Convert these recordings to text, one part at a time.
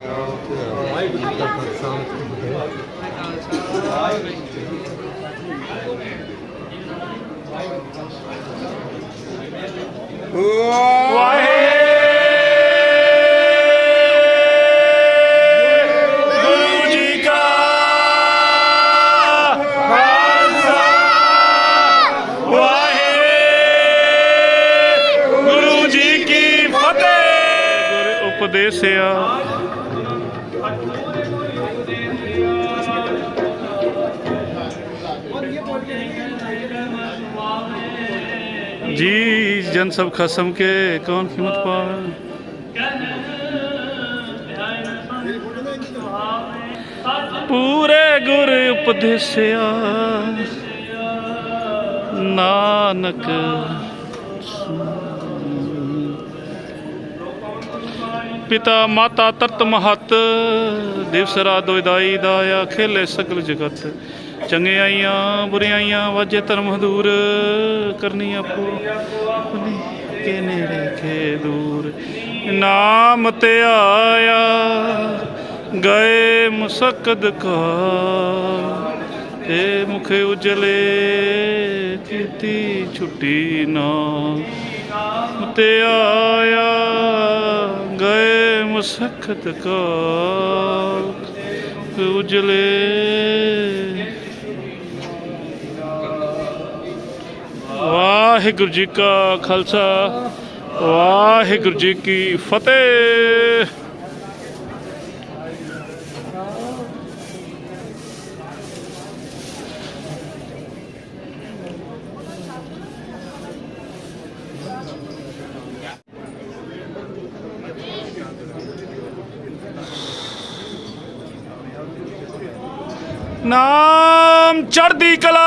ਵਾਹਿਗੁਰੂ ਜੀ ਕਾ ਖਾਲਸਾ। ਵਾਹਿਗੁਰੂ ਜੀ ਕੀ ਵਾਹਿਗੁਰੂ ਕਾ ਖਾਲਸਾ ਵਾਹਿਗੁਰੂ ਜੀ ਕੀ ਫਤਿਹ। ਗੁਰ ਉਪਦੇਸਿਆ। जी जन सब खसम के कौन कीमत पावे ਪੂਰੇ ਗੁਰ ਉਪਦੇਸਿਆ ਨਾਨਕ ਪਿਤਾ ਮਾਤਾ ਤਰਤ ਮਹਤ ਦਿਵਸ ਰਾਤ ਦੁਇਦਾਈ ਦਾਇਆ ਖੇਲੇ ਸਗਲ ਜਗਤ ਚੰਗਿਆਈਆਂ, ਬੁਰਿਆਈਆਂ, ਵਾਜੇ ਧਰਮ ਹਦੂਰ। ਕਰਨੀ ਆਪੋ ਆਪਣੀ ਕੇ ਨੇੜੇ ਕੇ ਦੂਰ। ਨਾਮ ਤੇ ਆਇਆ, ਗਏ ਮੁਸਕਦ ਕਾ ਏ ਮੁਖੇ ਉਜਲੇ, ਕੀਤੀ ਛੁੱਟੀ ਨਾ। ਤੇ ਆਇਆ, ਗਏ ਮੁਸਕਤ ਕਾ ਉਜਲੇ ਵਾਹਿਗੁਰੂ ਜੀ ਕਾ ਖਾਲਸਾ ਵਾਹਿਗੁਰੂ ਜੀ ਕੀ ਫਤਿਹ ਨਾਮ ਚੜ੍ਹਦੀ ਕਲਾ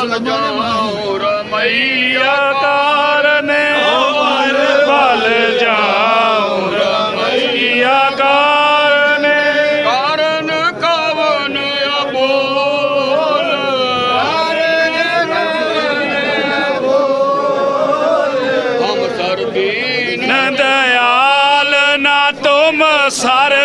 ਬਲ ਬਲ ਜਾਓ ਰਮਈਆ ਤਾਰਨੇ ਬਲ ਜਾਉ ਰਮਈਆ ਕਾਰਨੇ ਕਾਰਨ ਕਵਨ ਅਬੋਲ ਹਮ ਸਰਦੀਨ ਨ ਦਇਆਲ ਨਾ ਤੁਮ ਸਰ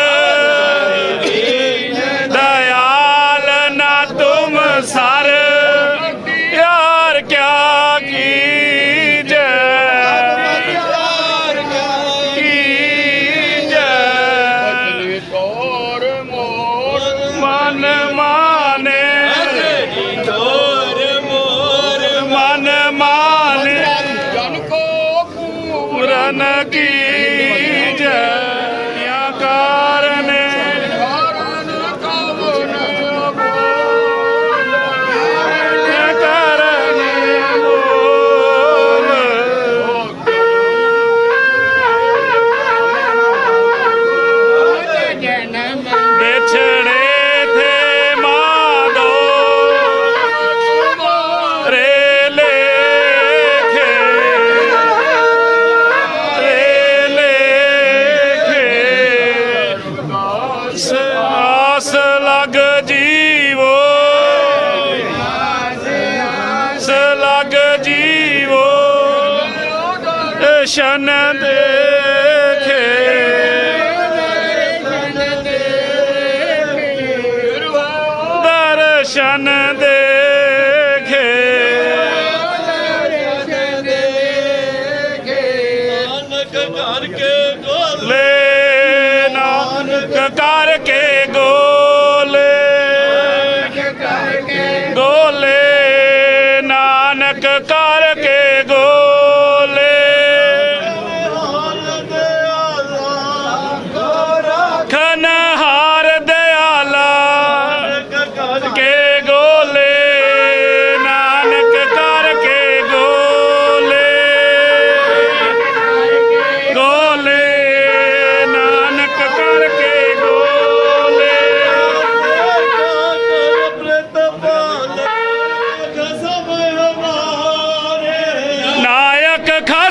Namah. ਸ਼ਨ ਦੇਖੇ। ਦਰਸ਼ਨ ਦੇਖੇ। ਲੈ ਨਾਨਕ ਕਰਕੇ ਗੋਲੇ ਗੋਲੇ ਨਾਨਕ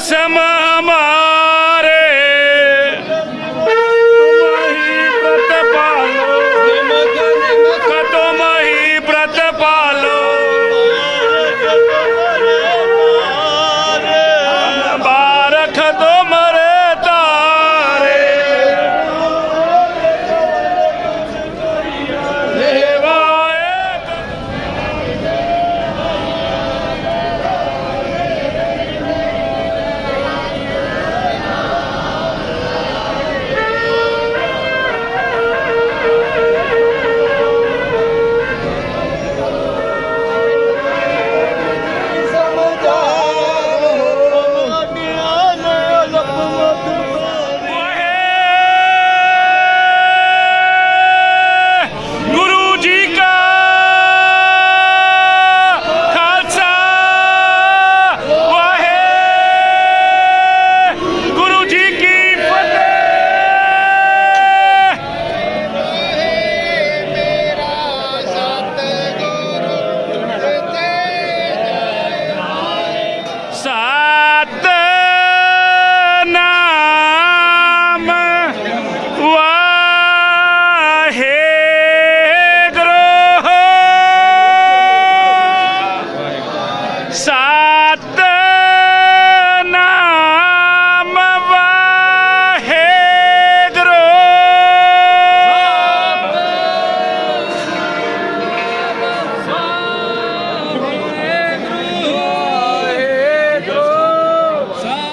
سماء